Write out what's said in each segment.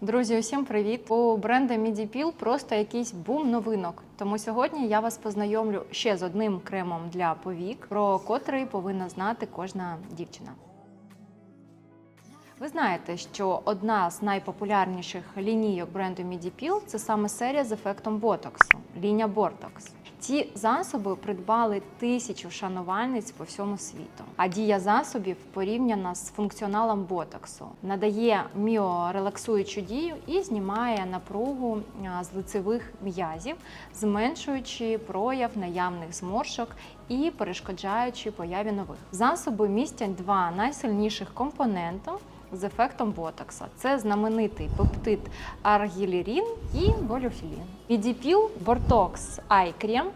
Друзі, усім привіт! У бренду MIDIPIL просто якийсь бум новинок. Тому сьогодні я вас познайомлю ще з одним кремом для повік, про котрий повинна знати кожна дівчина. Ви знаєте, що одна з найпопулярніших лінійок бренду MIDIPIL – це саме серія з ефектом ботоксу лінія Botox. Ці засоби придбали тисячу шанувальниць по всьому світу. А дія засобів порівняна з функціоналом ботоксу, надає міорелаксуючу дію і знімає напругу з лицевих м'язів, зменшуючи прояв наявних зморшок і перешкоджаючи появі нових. Засоби містять два найсильніших компоненти з ефектом ботокса. Це знаменитий пептид аргілерін і болюфілін. Відіпіл Бортокс Cream –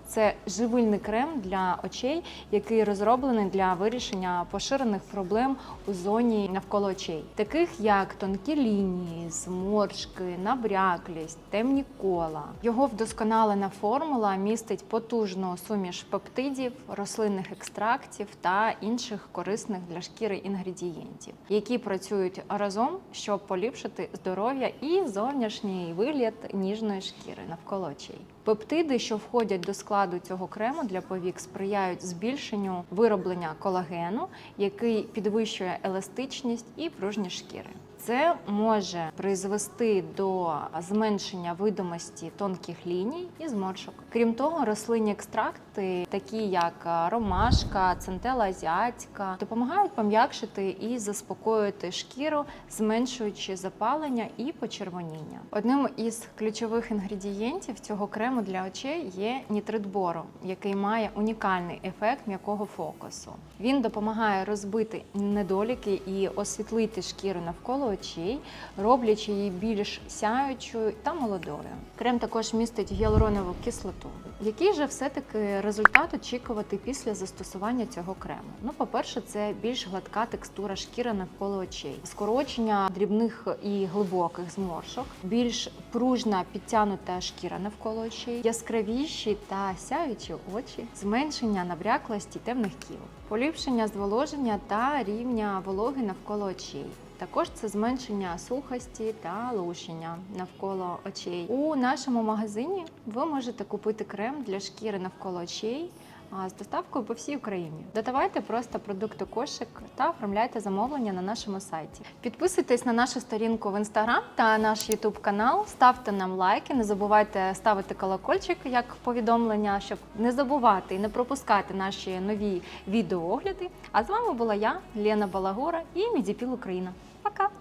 це живильний крем для очей, який розроблений для вирішення поширених проблем у зоні навколо очей, таких як тонкі лінії, зморшки, набряклість, темні кола. Його вдосконалена формула містить потужну суміш пептидів, рослинних екстрактів та інших корисних для шкіри інгредієнтів, які працюють разом, щоб поліпшити здоров'я і зовнішній вигляд ніжної шкіри навколо очей. Пептиди, що входять до складу цього крему для повік, сприяють збільшенню вироблення колагену, який підвищує еластичність і пружність шкіри. Це може призвести до зменшення видимості тонких ліній і зморшок. Крім того, рослинні екстракти, такі як ромашка, центела азіатська, допомагають пом'якшити і заспокоїти шкіру, зменшуючи запалення і почервоніння. Одним із ключових інгредієнтів цього крему для очей є нітрит бору, який має унікальний ефект м'якого фокусу. Він допомагає розбити недоліки і освітлити шкіру навколо очей, роблячи її більш сяючою та молодою. Крем також містить гіалуронову кислоту. Який же все-таки результат очікувати після застосування цього крему? Ну, по-перше, це більш гладка текстура шкіри навколо очей, скорочення дрібних і глибоких зморшок, більш пружна підтянута шкіра навколо очей, яскравіші та сяючі очі, зменшення набряклості темних кіл, поліпшення зволоження та рівня вологи навколо очей. Також це зменшення сухості та лущення навколо очей. У нашому магазині ви можете купити крем для шкіри навколо очей з доставкою по всій Україні. Додавайте просто продукти кошик та оформляйте замовлення на нашому сайті. Підписуйтесь на нашу сторінку в інстаграм та наш Ютуб канал, ставте нам лайки, не забувайте ставити колокольчик як повідомлення, щоб не забувати і не пропускати наші нові відеоогляди. А з вами була я, Лена Балагура і Мідіпіл Україна. Пока!